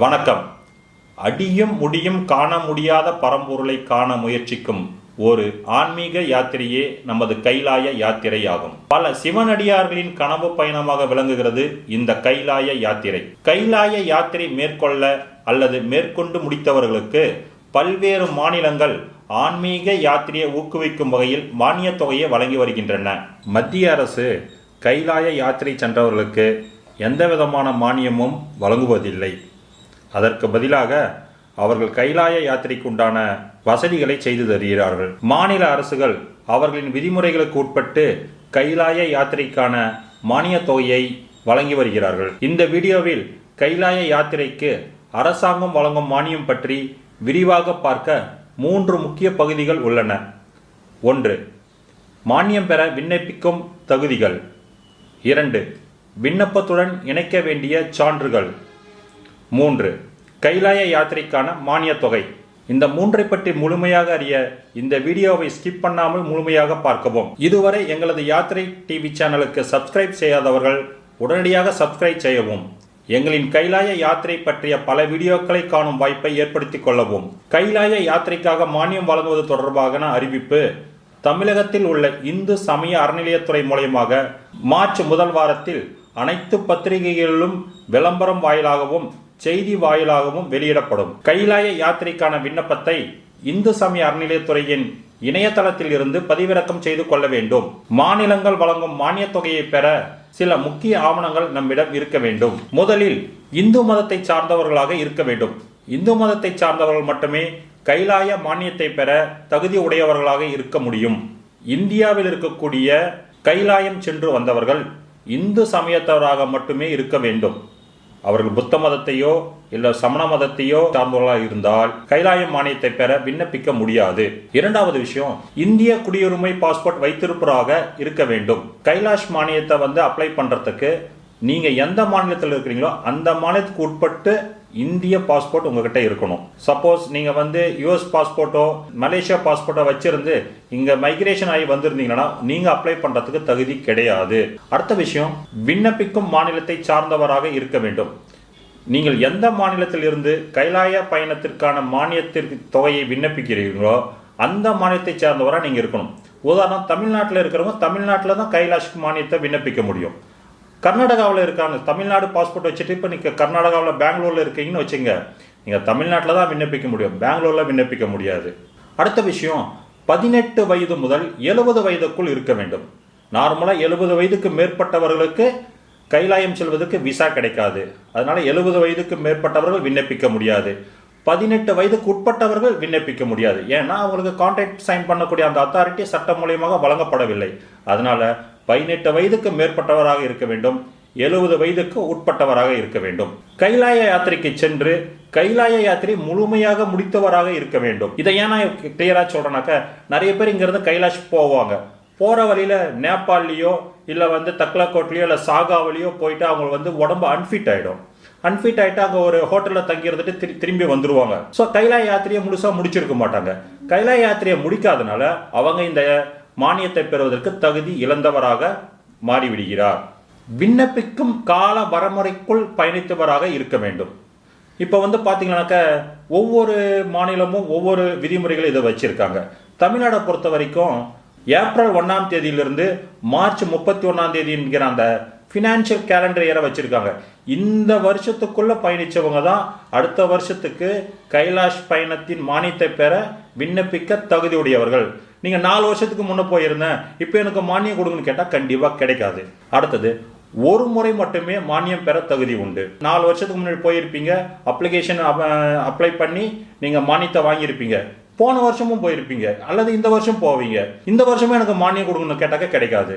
வணக்கம். அடியும் முடியும் காண முடியாத பரம்பொருளை காண முயற்சிக்கும் ஒரு ஆன்மீக யாத்திரையே நமது கைலாய யாத்திரை ஆகும் பல சிவனடியார்களின் கனவு பயணமாக விளங்குகிறது இந்த கைலாய யாத்திரை. கைலாய யாத்திரை மேற்கொள்ள அல்லது மேற்கொண்டு முடித்தவர்களுக்கு பல்வேறு மாநிலங்கள் ஆன்மீக யாத்திரையை ஊக்குவிக்கும் வகையில் மானியத் தொகையை வழங்கி வருகின்றன. மத்திய அரசு கைலாய யாத்திரை சென்றவர்களுக்கு எந்த விதமான மானியமும் வழங்குவதில்லை. அதற்கு பதிலாக அவர்கள் கைலாய யாத்திரைக்கு உண்டான வசதிகளை செய்து தருகிறார்கள். மாநில அரசுகள் அவர்களின் விதிமுறைகளுக்கு உட்பட்டு கைலாய யாத்திரைக்கான மானியத் தொகையை வழங்கி வருகிறார்கள். இந்த வீடியோவில் கைலாய யாத்திரைக்கு அரசாங்கம் வழங்கும் மானியம் பற்றி விரிவாக பார்க்க மூன்று முக்கிய பகுதிகள் உள்ளன. ஒன்று மானியம் பெற விண்ணப்பிக்கும் தகுதிகள். இரண்டு விண்ணப்பத்துடன் இணைக்க வேண்டிய சான்றுகள். மூன்று கைலாய யாத்திரைக்கான மானியத் தொகை. இந்த மூன்றை பற்றி முழுமையாக அறிய இந்த வீடியோவை ஸ்கிப் பண்ணாமல் முழுமையாக பார்க்கவும். இதுவரை எங்களது யாத்திரை டிவி சேனலுக்கு சப்ஸ்கிரைப் செய்யாதவர்கள் உடனடியாக சப்ஸ்கிரைப் செய்யவும். எங்களின் கைலாய யாத்திரை பற்றிய பல வீடியோக்களை காணும் வாய்ப்பை ஏற்படுத்திக் கொள்ளவும். கைலாய யாத்திரைக்காக மானியம் வழங்குவது தொடர்பான அறிவிப்பு தமிழகத்தில் உள்ள இந்து சமய அறநிலையத்துறை மூலயமாக மார்ச் முதல் வாரத்தில் அனைத்து பத்திரிகைகளிலும் விளம்பரம் வாயிலாகவும் செய்தி வாயிலாகவும் வெளியிடப்படும். கைலாய யாத்திரைக்கான விண்ணப்பத்தை இந்து சமய அறநிலையத்துறையின் இணையதளத்தில் இருந்து பதிவிறக்கம் செய்து கொள்ள வேண்டும். மாநிலங்கள் வழங்கும் மானியத் தொகையை பெற சில முக்கிய ஆவணங்கள் நம்மிடம் இருக்க வேண்டும். முதலில் இந்து மதத்தை சார்ந்தவர்களாக இருக்க வேண்டும். இந்து மதத்தை சார்ந்தவர்கள் மட்டுமே கைலாய மானியத்தை பெற தகுதி உடையவர்களாக இருக்க முடியும். இந்தியாவில் இருக்கக்கூடிய கைலாயம் சென்று வந்தவர்கள் இந்து சமயத்தவராக மட்டுமே இருக்க வேண்டும். அவர்கள் புத்த மதத்தையோ இல்ல சமண மதத்தையோ சார்ந்தவர்களாக இருந்தால் கைலாயம் மானியத்தை பெற விண்ணப்பிக்க முடியாது. இரண்டாவது விஷயம் இந்திய குடியுரிமை பாஸ்போர்ட் வைத்திருப்பவராக இருக்க வேண்டும். கைலாஷ் மானியத்தை வந்து அப்ளை பண்றதுக்கு நீங்க எந்த மாநிலத்தில் இருக்கிறீங்களோ அந்த மாநிலத்துக்கு உட்பட்டு இந்திய பாஸ்போர்ட் உங்ககிட்ட இருக்கணும். சப்போஸ் நீங்கள் வந்து யூஎஸ் பாஸ்போர்ட்டோ மலேசியா பாஸ்போர்ட்டோ வச்சிருந்து இங்கே மைக்ரேஷன் ஆகி வந்திருந்தீங்கன்னா நீங்கள் அப்ளை பண்ணுறதுக்கு தகுதி கிடையாது. அடுத்த விஷயம் விண்ணப்பிக்கும் மாநிலத்தை சார்ந்தவராக இருக்க வேண்டும். நீங்கள் எந்த மாநிலத்தில் இருந்து கைலாய பயணத்திற்கான மானியத்திற்கு தொகையை விண்ணப்பிக்கிறீர்களோ அந்த மாநிலத்தை சார்ந்தவராக நீங்கள் இருக்கணும். உதாரணம் தமிழ்நாட்டில் இருக்கிறவங்க தமிழ்நாட்டில் தான் கைலாஷ் மானியத்தை விண்ணப்பிக்க முடியும். கர்நாடகாவில் இருக்காங்க தமிழ்நாடு பாஸ்போர்ட் வச்சுட்டு இப்போ நீங்கள் கர்நாடகாவில் பெங்களூரில் இருக்கீங்கன்னு வச்சுங்க. நீங்கள் தமிழ்நாட்டில் தான் விண்ணப்பிக்க முடியும். பெங்களூரில் விண்ணப்பிக்க முடியாது. அடுத்த விஷயம் பதினெட்டு வயது முதல் எழுபது வயதுக்குள் இருக்க வேண்டும். நார்மலாக எழுபது வயதுக்கு மேற்பட்டவர்களுக்கு கைலாயம் செல்வதற்கு விசா கிடைக்காது. அதனால் எழுபது வயதுக்கு மேற்பட்டவர்கள் விண்ணப்பிக்க முடியாது. பதினெட்டு வயதுக்கு உட்பட்டவர்கள் விண்ணப்பிக்க முடியாது. ஏன்னா அவங்களுக்கு கான்ட்ராக்ட் சைன் பண்ணக்கூடிய அந்த அத்தாரிட்டி சட்டம் மூலியமாக வழங்கப்படவில்லை. அதனால் பதினெட்டு வயதுக்கு மேற்பட்டவராக இருக்க வேண்டும். எழுபது வயதுக்கு உட்பட்டவராக இருக்க வேண்டும். கைலாய யாத்திரைக்கு சென்று கைலாய யாத்திரை முழுமையாக முடித்தவராக இருக்க வேண்டும். இதை ஏன் நான் கிளியரா சொல்றேனாக்க நிறைய பேர் இங்கேருந்து கைலாஷ் போவாங்க. போற வழியில நேபாளிலேயோ இல்ல வந்து தக்லக்கோட்லயோ இல்ல சாகாவிலேயோ போயிட்டு அவங்க வந்து உடம்பு அன்ஃபிட் ஆயிடும். அன்ஃபிட் ஆயிட்டு அங்க ஒரு ஹோட்டல்ல தங்கி திரு- திரும்பி வந்துருவாங்க. ஸோ கைலாய யாத்திரையை முழுசா முடிச்சிருக்க மாட்டாங்க. கைலாய யாத்திரையை முடிக்காதனால அவங்க இந்த மானியத்தை பெறுவதற்கு தகுதி இழந்தவராக மாறிவிடுகிறார். விண்ணப்பிக்கும் கால வரமுறைக்குள் பயணித்தவராக இருக்க வேண்டும். இப்போ வந்து பார்த்தீங்கன்னாக்க ஒவ்வொரு மாநிலமும் ஒவ்வொரு விதிமுறைகளை இதை வச்சுருக்காங்க. தமிழ்நாடை பொறுத்த வரைக்கும் ஏப்ரல் ஒன்றாம் தேதியிலிருந்து மார்ச் முப்பத்தி ஒன்றாம் தேதி என்கிற அந்த ஃபினான்ஷியல் கேலண்டர் இயரை வச்சுருக்காங்க. இந்த வருஷத்துக்குள்ளே பயணித்தவங்க தான் அடுத்த வருஷத்துக்கு கைலாஷ் பயணத்தின் மானியத்தை பெற விண்ணப்பிக்க தகுதியுடையவர்கள். நீங்கள் நாலு வருஷத்துக்கு முன்னே போயிருந்தேன். இப்போ எனக்கு மானியம் கொடுங்கன்னு கேட்டால் கண்டிப்பாக கிடைக்காது. அடுத்தது ஒரு முறை மட்டுமே மானியம் பெற தகுதி உண்டு. நாலு வருஷத்துக்கு முன்னாடி போயிருப்பீங்க. அப்ளிகேஷன் அப்ளை பண்ணி நீங்கள் மானியத்தை வாங்கியிருப்பீங்க. போன வருஷமும் போயிருப்பீங்க. அல்லது இந்த வருஷம் போவீங்க. இந்த வருஷமே எனக்கு மானியம் கொடுங்கன்னு கேட்டாக்க கிடைக்காது.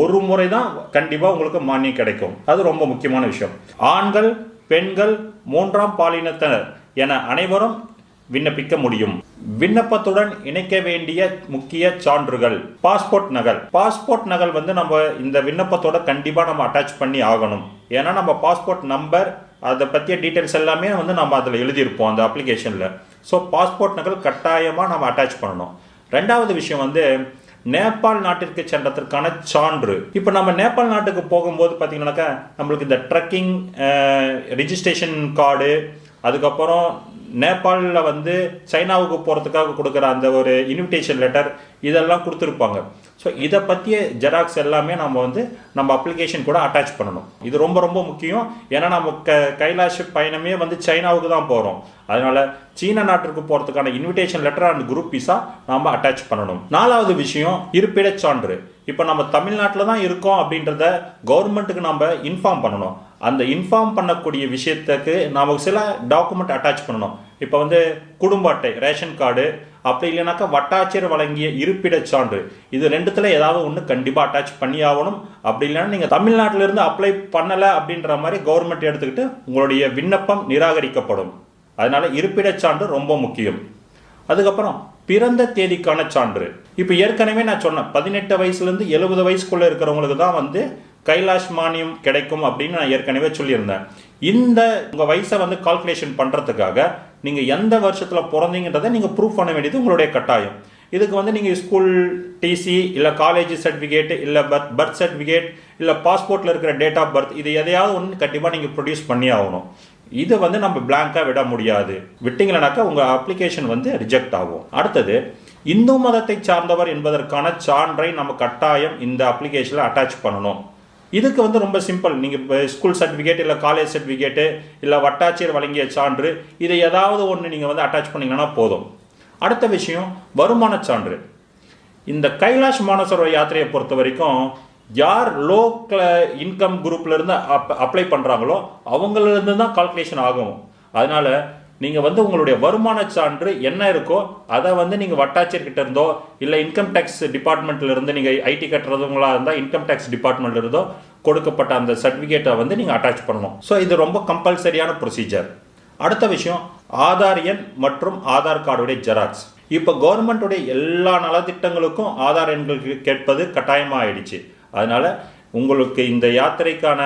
ஒரு முறை தான் கண்டிப்பாக உங்களுக்கு மானியம் கிடைக்கும். அது ரொம்ப முக்கியமான விஷயம். ஆண்கள் பெண்கள் மூன்றாம் பாலினத்தினர் என அனைவரும் விண்ணப்பிக்க முடியும். விண்ணப்பத்துடன் இணைக்க வேண்டிய முக்கிய சான்றுகள். பாஸ்போர்ட் நகல். பாஸ்போர்ட் நகல் வந்து நம்ம இந்த விண்ணப்பத்தோட கண்டிப்பாக நம்ம அட்டாச் பண்ணி ஆகணும். ஏன்னா நம்ம பாஸ்போர்ட் நம்பர் அதை பற்றிய டீட்டெயில்ஸ் எல்லாமே வந்து நம்ம அதில் எழுதியிருப்போம் அந்த அப்ளிகேஷனில் ஸோ பாஸ்போர்ட் நகல் கட்டாயமாக நம்ம அட்டாச் பண்ணணும். ரெண்டாவது விஷயம் வந்து நேபாள் நாட்டிற்கு சென்றதற்கான சான்று. இப்போ நம்ம நேபாள் நாட்டுக்கு போகும்போது பார்த்தீங்கன்னாக்கா நம்மளுக்கு இந்த ட்ரக்கிங் ரிஜிஸ்ட்ரேஷன் கார்டு அதுக்கப்புறம் நேபாளில் வந்து சைனாவுக்கு போகிறதுக்காக கொடுக்குற அந்த ஒரு இன்விடேஷன் லெட்டர் இதெல்லாம் கொடுத்துருப்பாங்க. ஸோ இதை பற்றிய ஜெராக்ஸ் எல்லாமே நம்ம வந்து நம்ம அப்ளிகேஷன் கூட அட்டாச் பண்ணணும். இது ரொம்ப ரொம்ப முக்கியம். ஏன்னா நம்ம க கைலாஷ் பயணமே வந்து சைனாவுக்கு தான் போகிறோம் அதனால சீன நாட்டிற்கு போகிறதுக்கான இன்விடேஷன் லெட்டர் அண்ட் குரூப் பீஸாக நாம் அட்டாச் பண்ணணும். நாலாவது விஷயம் இருப்பிடச் சான்று. இப்போ நம்ம தமிழ்நாட்டில் தான் இருக்கோம் அப்படின்றத கவர்மெண்ட்டுக்கு நம்ம இன்ஃபார்ம் பண்ணணும். அந்த இன்ஃபார்ம் பண்ணக்கூடிய விஷயத்துக்கு நாம் சில டாக்குமெண்ட் அட்டாச் பண்ணணும். இப்போ வந்து குடும்ப அட்டை ரேஷன் கார்டு அப்படி இல்லைனாக்கா வட்டாட்சியர் வழங்கிய இருப்பிடச் சான்று. இது ரெண்டுத்தில் ஏதாவது ஒன்று கண்டிப்பாக அட்டாச் பண்ணி ஆகணும் அப்படி இல்லைன்னா நீங்கள் தமிழ்நாட்டிலிருந்து அப்ளை பண்ணலை அப்படின்ற மாதிரி கவர்மெண்ட் எடுத்துக்கிட்டு உங்களுடைய விண்ணப்பம் நிராகரிக்கப்படும். அதனால் இருப்பிடச் சான்று ரொம்ப முக்கியம். அதுக்கப்புறம் பிறந்த தேதிக்கான சான்று. இப்போ ஏற்கனவே நான் சொன்னேன் பதினெட்டு வயசுலேருந்து எழுபது வயசுக்குள்ளே இருக்கிறவங்களுக்கு தான் வந்து கைலாஷ் மானியம் கிடைக்கும் அப்படின்னு நான் ஏற்கனவே சொல்லியிருந்தேன். இந்த உங்கள் வயசை வந்து கால்குலேஷன் பண்ணுறதுக்காக நீங்கள் எந்த வருஷத்தில் பிறந்தீங்கன்றதை நீங்கள் ப்ரூஃப் பண்ண வேண்டியது உங்களுடைய கட்டாயம். இதுக்கு வந்து நீங்கள் ஸ்கூல் டிசி இல்லை காலேஜ் சர்டிஃபிகேட் இல்லை பர்த் பர்த் சர்டிஃபிகேட் இல்லை பாஸ்போர்ட்டில் இருக்கிற டேட் ஆஃப் பர்த் இது எதையாவது ஒன்று கண்டிப்பாக நீங்கள் ப்ரொடியூஸ் பண்ணி ஆகணும். இதை வந்து நம்ம பிளாங்காக விட முடியாது. விட்டீங்களனாக்கா உங்கள் அப்ளிகேஷன் வந்து ரிஜெக்ட் ஆகும். அடுத்தது இந்து மதத்தை சார்ந்தவர் என்பதற்கான சான்றை நம்ம கட்டாயம் இந்த அப்ளிகேஷனில் அட்டாச் பண்ணணும். இதுக்கு வந்து ரொம்ப சிம்பிள் நீங்கள் இப்போ ஸ்கூல் சர்டிஃபிகேட் இல்லை காலேஜ் சர்டிஃபிகேட்டு இல்லை வட்டாட்சியர் வழங்கிய சான்று இதை ஏதாவது ஒன்று நீங்கள் வந்து அட்டாச் பண்ணிங்கன்னா போதும். அடுத்த விஷயம் வருமான சான்று. இந்த கைலாஷ் மானசரோ யாத்திரையை பொறுத்த வரைக்கும் யார் லோ இன்கம் குரூப்லேருந்து அப் அப்ளை பண்ணுறாங்களோ அவங்களிருந்து தான் கால்குலேஷன் ஆகும். அதனால் நீங்கள் வந்து உங்களுடைய வருமான சான்று என்ன இருக்கோ அதை வந்து நீங்கள் வட்டாட்சியர்கிட்ட இருந்தோ இல்லை இன்கம் டேக்ஸ் டிபார்ட்மெண்ட்லேருந்து நீங்கள் ஐடி கட்டுறதுங்களா இருந்தால் இன்கம் டேக்ஸ் டிபார்ட்மெண்ட்ல இருந்தோ கொடுக்கப்பட்ட அந்த சர்டிஃபிகேட்டை வந்து நீங்கள் அட்டாச் பண்ணணும். ஸோ இது ரொம்ப கம்பல்சரியான ப்ரொசீஜர் அடுத்த விஷயம் ஆதார் எண் மற்றும் ஆதார் கார்டுடைய ஜெராக்ஸ் இப்போ கவர்மெண்ட்டுடைய எல்லா நலத்திட்டங்களுக்கும் ஆதார் எண்கள் கேட்பது கட்டாயமாக ஆயிடுச்சு அதனால் உங்களுக்கு இந்த யாத்திரைக்கான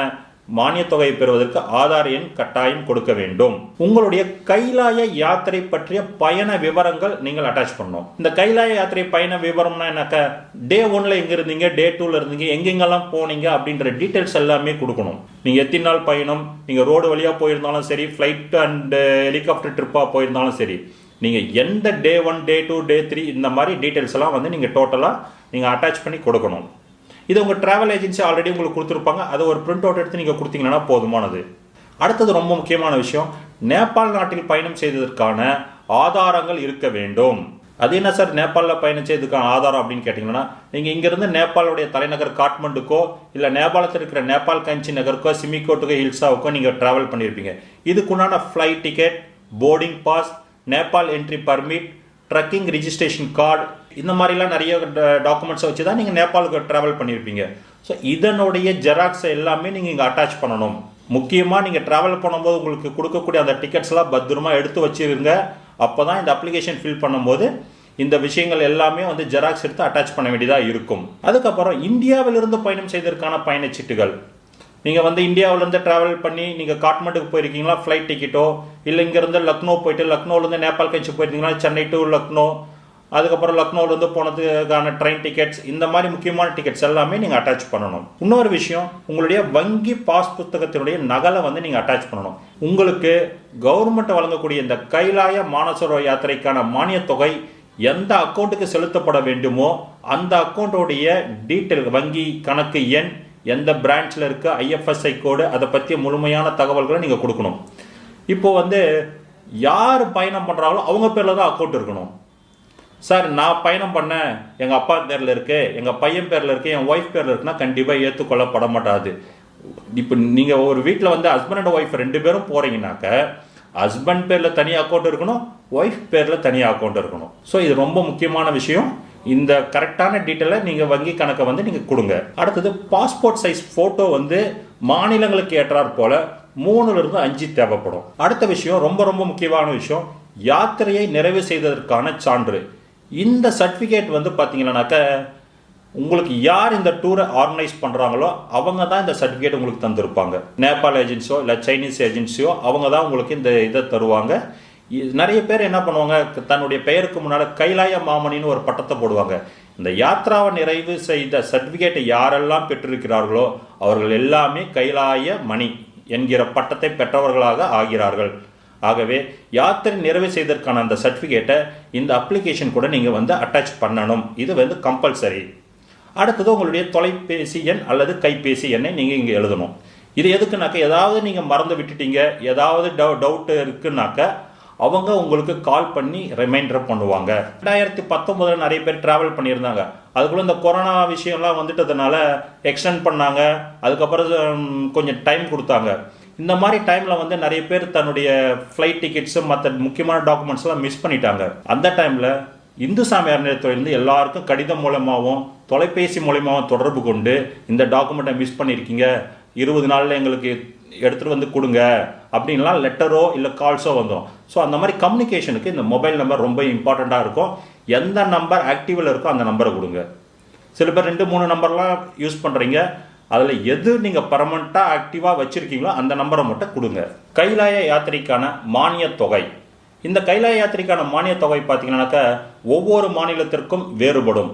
மானியத் தொகையை பெறுவதற்கு ஆதார் எண் கட்டாயம் கொடுக்க வேண்டும். உங்களுடைய கைலாய யாத்திரை பற்றிய பயண விவரங்கள் நீங்கள் அட்டாச் பண்ணணும். இந்த கைலாய யாத்திரை பயண விவரம்னா என்னக்க? டே ஒன்ல எங்க இருந்தீங்க? டே டூல இருந்தீங்க? எங்கெங்கெல்லாம் போனீங்க? அப்படின்ற டீட்டெயில்ஸ் எல்லாமே கொடுக்கணும். நீங்க எத்தனை நாள் பயணம்? நீங்க ரோடு வழியா போயிருந்தாலும் சரி ஃபிளைட் அண்ட் ஹெலிகாப்டர் ட்ரிப்பா போயிருந்தாலும் சரி நீங்க எந்த day one day two day three இந்த மாதிரி டீட்டெயில்ஸ் எல்லாம் வந்து நீங்க டோட்டலா நீங்க அட்டாச் பண்ணி கொடுக்கணும். இது உங்கள் ட்ராவல் ஏஜென்சி ஆல்ரெடி உங்களுக்கு கொடுத்துருப்பாங்க. அதை ஒரு பிரிண்ட் அவுட் எடுத்து நீங்கள் கொடுத்தீங்கன்னா போதுமானது. அடுத்தது ரொம்ப முக்கியமான விஷயம் நேபாள் நாட்டில் பயணம் செய்ததற்கான ஆதாரங்கள் இருக்க வேண்டும். அது என்ன சார்? நேபாளில் பயணம் செய்ததுக்கான ஆதாரம் அப்படின்னு கேட்டிங்கன்னா நீங்கள் இங்கேருந்து நேபாளுடைய தலைநகர் காட்மண்டுக்கோ இல்லை நேபாளத்தில் இருக்கிற நேபாள் கஞ்சி நகருக்கோ சிமிகோட்டுக்கோ ஹில்ஸாவுக்கோ நீங்கள் ட்ராவல் பண்ணியிருப்பீங்க இதுக்குண்டான flight ticket boarding pass Nepal entry permit trekking registration card இந்த மாதிரிலாம் நிறைய டாக்குமெண்ட்ஸை வச்சு தான் நீங்கள் நேபாளுக்கு ட்ராவல் பண்ணியிருப்பீங்க ஸோ இதனுடைய ஜெராக்ஸை எல்லாமே நீங்கள் இங்கே அட்டாச் பண்ணணும். முக்கியமாக நீங்கள் ட்ராவல் பண்ணும்போது உங்களுக்கு கொடுக்கக்கூடிய அந்த டிக்கெட்ஸ்லாம் பத்திரமா எடுத்து வச்சுருங்க. அப்போ தான் இந்த அப்ளிகேஷன் ஃபில் பண்ணும்போது இந்த விஷயங்கள் எல்லாமே வந்து ஜெராக்ஸ் எடுத்து அட்டாச் பண்ண வேண்டியதாக இருக்கும். அதுக்கப்புறம் இந்தியாவிலிருந்து பயணம் செய்ததற்கான பயணச்சீட்டுகள் நீங்கள் வந்து இந்தியாவிலேருந்து ட்ராவல் பண்ணி நீங்கள் காட்மண்டுக்கு போயிருக்கீங்களா? ஃப்ளைட் டிக்கெட்டோ இல்லை இங்கேருந்து லக்னோ போயிட்டு லக்னோலேருந்து நேபாள் கட்சி போயிருந்தீங்களா சென்னை டு லக்னோ அதுக்கப்புறம் லக்னோவிலேருந்து போனதுக்கான ட்ரெயின் டிக்கெட்ஸ் இந்த மாதிரி முக்கியமான டிக்கெட்ஸ் எல்லாமே நீங்கள் அட்டாச் பண்ணணும். இன்னொரு விஷயம் உங்களுடைய வங்கி பாஸ் புத்தகத்தினுடைய நகலை வந்து நீங்கள் அட்டாச் பண்ணணும். உங்களுக்கு கவர்மெண்ட் வழங்கக்கூடிய இந்த கைலாய மானசரோ யாத்திரைக்கான மானியத் தொகை எந்த அக்கௌண்ட்டுக்கு செலுத்தப்பட வேண்டுமோ அந்த அக்கௌண்ட்டோடைய டீட்டெயில் வங்கி கணக்கு எண் எந்த பிரான்ச்சில் இருக்க ஐஎஃப்எஸ்ஐ கோடு அதை பற்றிய முழுமையான தகவல்களை நீங்கள் கொடுக்கணும். இப்போ வந்து யார் பயணம் பண்ணுறாங்களோ அவங்க பேரில் தான் அக்கௌண்ட் இருக்கணும். சார் நான் பயணம் பண்ணேன் எங்கள் அப்பா பேரில் இருக்கு எங்கள் பையன் பேரில் இருக்கு என் ஒய்ஃப் பேரில் இருக்குன்னா கண்டிப்பாக ஏற்றுக்கொள்ளப்பட மாட்டாது. இப்போ நீங்கள் ஒரு வீட்டில் வந்து ஹஸ்பண்ட் அண்ட் ஒய்ஃப் ரெண்டு பேரும் போகிறீங்கனாக்க ஹஸ்பண்ட் பேரில் தனி அக்கௌண்ட் இருக்கணும் ஒய்ஃப் பேரில் தனி அக்கௌண்ட் இருக்கணும். ஸோ இது ரொம்ப முக்கியமான விஷயம். இந்த கரெக்டான டீட்டெயிலை நீங்கள் வங்கி கணக்கை வந்து நீங்கள் கொடுங்க. அடுத்தது பாஸ்போர்ட் சைஸ் ஃபோட்டோ வந்து மாநிலங்களுக்கு ஏற்றாற் போல் மூணுலேருந்து அஞ்சு தேவைப்படும். அடுத்த விஷயம் ரொம்ப ரொம்ப முக்கியமான விஷயம் யாத்திரையை நிறைவு செய்ததற்கான சான்று. இந்த சர்டிஃபிகேட் வந்து பார்த்தீங்கன்னாக்க உங்களுக்கு யார் இந்த டூரை ஆர்கனைஸ் பண்ணுறாங்களோ அவங்க தான் இந்த சர்டிஃபிகேட் உங்களுக்கு தந்திருப்பாங்க. நேபாள் ஏஜென்சியோ இல்லை சைனீஸ் ஏஜென்சியோ அவங்க தான் உங்களுக்கு இந்த இதை தருவாங்க. இ- நிறைய பேர் என்ன பண்ணுவாங்க தன்னுடைய பெயருக்கு முன்னால் கைலாய மாமணின்னு ஒரு பட்டத்தை போடுவாங்க. இந்த யாத்ராவை நிறைவு செய்த சர்டிஃபிகேட்டை யாரெல்லாம் பெற்றிருக்கிறார்களோ அவர்கள் எல்லாமே கைலாய மணி என்கிற பட்டத்தை பெற்றவர்களாக ஆகிறார்கள். ஆகவே யாத்திரை நிறைவு செய்ததற்கான அந்த சர்டிஃபிகேட்டை இந்த அப்ளிகேஷன் கூட நீங்கள் வந்து அட்டாச் பண்ணணும். இது வந்து கம்பல்சரி அடுத்தது உங்களுடைய தொலைபேசி எண் அல்லது கைபேசி எண்ணை நீங்கள் இங்கே எழுதணும். இது எதுக்குனாக்க ஏதாவது நீங்கள் மறந்து விட்டுட்டீங்க ஏதாவது டவு டவுட்டு இருக்குனாக்க அவங்க உங்களுக்கு கால் பண்ணி ரிமைண்டர் பண்ணுவாங்க. ரெண்டாயிரத்தி பத்தொன்பதுல நிறைய பேர் ட்ராவல் பண்ணியிருந்தாங்க. அதுக்குள்ளே இந்த கொரோனா விஷயம்லாம் வந்துட்டதுனால எக்ஸ்டெண்ட் பண்ணாங்க. அதுக்கப்புறம் கொஞ்சம் டைம் கொடுத்தாங்க. இந்த மாதிரி டைமில் வந்து நிறைய பேர் தன்னுடைய ஃப்ளைட் டிக்கெட்ஸு மற்ற முக்கியமான டாக்குமெண்ட்ஸ்லாம் மிஸ் பண்ணிட்டாங்க. அந்த டைமில் இந்து சாமியார் அறநிலையத்துறையிலிருந்து எல்லாருக்கும் கடிதம் மூலமாகவும் தொலைபேசி மூலமாகவும் தொடர்பு கொண்டு இந்த டாக்குமெண்ட்டை மிஸ் பண்ணியிருக்கீங்க இருபது நாளில் எங்களுக்கு எடுத்துகிட்டு வந்து கொடுங்க. அப்படின்லாம் லெட்டரோ இல்லை கால்ஸோ வந்தோம். ஸோ அந்த மாதிரி கம்யூனிகேஷனுக்கு இந்த மொபைல் நம்பர் ரொம்ப இம்பார்ட்டண்ட்டாக இருக்கும். எந்த நம்பர் ஆக்டிவில் இருக்கோ அந்த நம்பரை கொடுங்க. சில பேர் ரெண்டு மூணு நம்பர்லாம் யூஸ் பண்ணுறீங்க அதில் எது நீங்கள் பர்மனெண்ட்டாக ஆக்டிவாக வச்சுருக்கீங்களோ அந்த நம்பரை மட்டும் கொடுங்க. கைலாய யாத்திரைக்கான மானியத் தொகை. இந்த கைலாய யாத்திரைக்கான மானியத் தொகை பார்த்தீங்கன்னாக்கா ஒவ்வொரு மாநிலத்திற்கும் வேறுபடும்.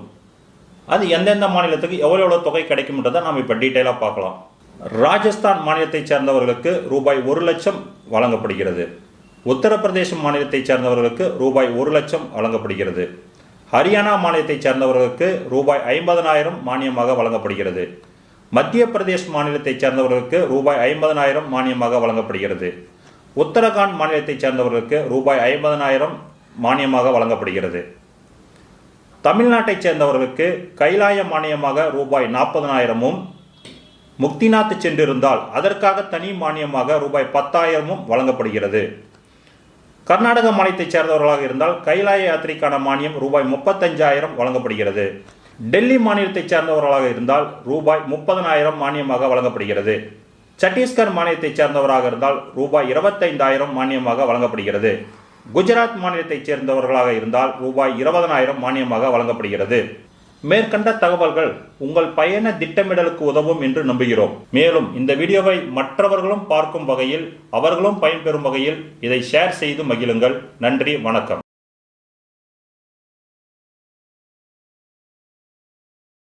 அது எந்தெந்த மாநிலத்துக்கு எவ்வளோ எவ்வளோ தொகை கிடைக்கும்ன்றதை நாம் இப்போ டீட்டெயிலாக பார்க்கலாம். ராஜஸ்தான் மாநிலத்தைச் சேர்ந்தவர்களுக்கு ரூபாய் ஒரு லட்சம் வழங்கப்படுகிறது. உத்தரப்பிரதேச மாநிலத்தைச் சேர்ந்தவர்களுக்கு ரூபாய் ஒரு லட்சம் வழங்கப்படுகிறது. ஹரியானா மாநிலத்தைச் சேர்ந்தவர்களுக்கு ரூபாய் ஐம்பதனாயிரம் மானியமாக வழங்கப்படுகிறது. மத்திய பிரதேஷ் மாநிலத்தைச் சேர்ந்தவர்களுக்கு ரூபாய் ஐம்பதனாயிரம் மானியமாக வழங்கப்படுகிறது. உத்தரகாண்ட் மாநிலத்தைச் சேர்ந்தவர்களுக்கு ரூபாய் ஐம்பதனாயிரம் மானியமாக வழங்கப்படுகிறது. தமிழ்நாட்டைச் சேர்ந்தவர்களுக்கு கைலாய மானியமாக ரூபாய் நாற்பதனாயிரமும் முக்திநாத் சென்றிருந்தால் அதற்காக தனி மானியமாக ரூபாய் பத்தாயிரமும் வழங்கப்படுகிறது. கர்நாடக மாநிலத்தைச் சேர்ந்தவர்களாக இருந்தால் கைலாய யாத்திரைக்கான மானியம் ரூபாய் முப்பத்தஞ்சாயிரம் வழங்கப்படுகிறது. டெல்லி மாநிலத்தைச் சேர்ந்தவர்களாக இருந்தால் ரூபாய் முப்பதனாயிரம் மானியமாக வழங்கப்படுகிறது. சத்தீஸ்கர் மாநிலத்தைச் சேர்ந்தவராக இருந்தால் ரூபாய் இருபத்தைந்தாயிரம் மானியமாக வழங்கப்படுகிறது. குஜராத் மாநிலத்தைச் சேர்ந்தவர்களாக இருந்தால் ரூபாய் இருபதனாயிரம் மானியமாக வழங்கப்படுகிறது. மேற்கண்ட தகவல்கள் உங்கள் பயண திட்டமிடலுக்கு உதவும் என்று நம்புகிறோம். மேலும் இந்த வீடியோவை மற்றவர்களும் பார்க்கும் வகையில் அவர்களும் பயன்பெறும் வகையில் இதை ஷேர் செய்து மகிழுங்கள். நன்றி வணக்கம்.